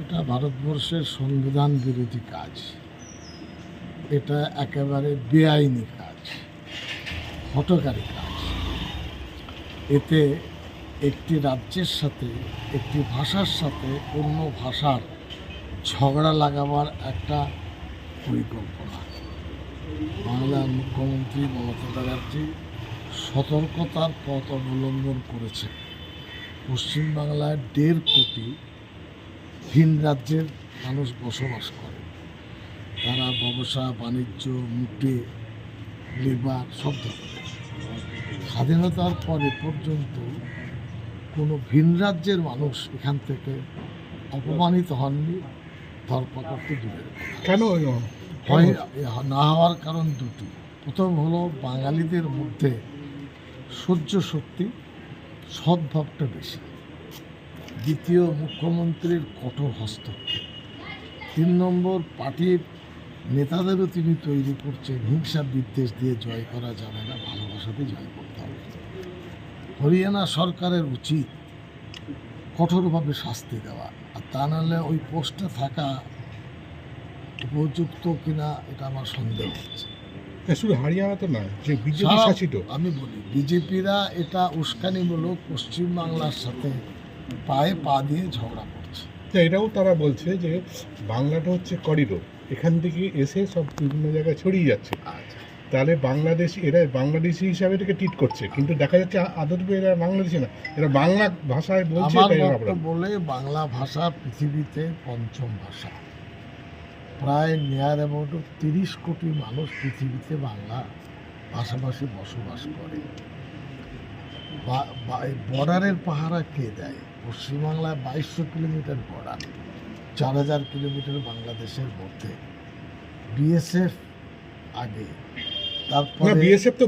এটা ভারতবর্ষের সংবিধান বিরোধী কাজ। এটা একেবারে বেআইনি কাজ হটকারী কাজ। এতে একটি রাজ্যের সাথে, একটি ভাষার সাথে, অন্য ভাষার ঝগড়া লাগাবার একটা পরিকল্পনা। বাংলার মুখ্যমন্ত্রী মমতা ব্যানার্জি সতর্কতার পথ অবলম্বন করেছে পশ্চিমবাংলায় দেড় কোটি ভিন রাজ্যের মানুষ বসবাস করে। তারা ব্যবসা বাণিজ্য মুটে লেবার সব ধরনের। স্বাধীনতার পরে পর্যন্ত কোনো ভিন রাজ্যের মানুষ এখান থেকে অপমানিত হননি ধরপাকড় তো দূরের কেন হয় না হওয়ার কারণ দুটি। প্রথম হলো বাঙালিদের মধ্যে সহ্য শক্তি সদ্ভাবটা বেশি। দ্বিতীয় মুখ্যমন্ত্রীর কঠোর হস্তক্ষেপ। তিন নম্বর পার্টির নেতাদেরও তিনি তৈরি করছেন হিংসা বিদ্বেষ দিয়ে জয় করা যাবে না ভালোবাসাতে জয় করতে হবে। হরিয়ানা সরকারের উচিত কঠোরভাবে শাস্তি দেওয়া আর তা নাহলে ওই পোস্টে থাকা উপযুক্ত কিনা এটা আমার সন্দেহ হচ্ছে। শুধু হরিয়ানা তো নয় যে বিজেপি শাসিত। আমি বলি বিজেপিরা এটা উস্কানিমূলক পশ্চিমবাংলার সাথে পায়ে পা দিয়ে ঝগড়া করছে। তো এটাও তারা বলছে যে বাংলাটা হচ্ছে করিডোর এখান থেকে এসে সব বিভিন্ন জায়গায় ছড়িয়ে যাচ্ছে। তাহলে বাংলাদেশ এরা বাংলাদেশি হিসাবে এটাকে ট্রিট করছে। কিন্তু দেখা যাচ্ছে আ- আদতে এরা বাংলাদেশি না। এরা বাংলা ভাষায় বলছে। বলে। বাংলা ভাষা পৃথিবীতে পঞ্চম ভাষা। প্রায় নিয়ার অ্যাবাউট তিরিশ কোটি মানুষ পৃথিবীতে বাংলা ভাষাভাষী বসবাস করে। বর্ডারের পাহারা কে দেয়? পশ্চিমবাংলায় বাইশশো কিলোমিটার বর্ডার চার হাজার কিলোমিটার বাংলাদেশের মধ্যে। বিএসএফ আগে তারপরে বিএসএফ তো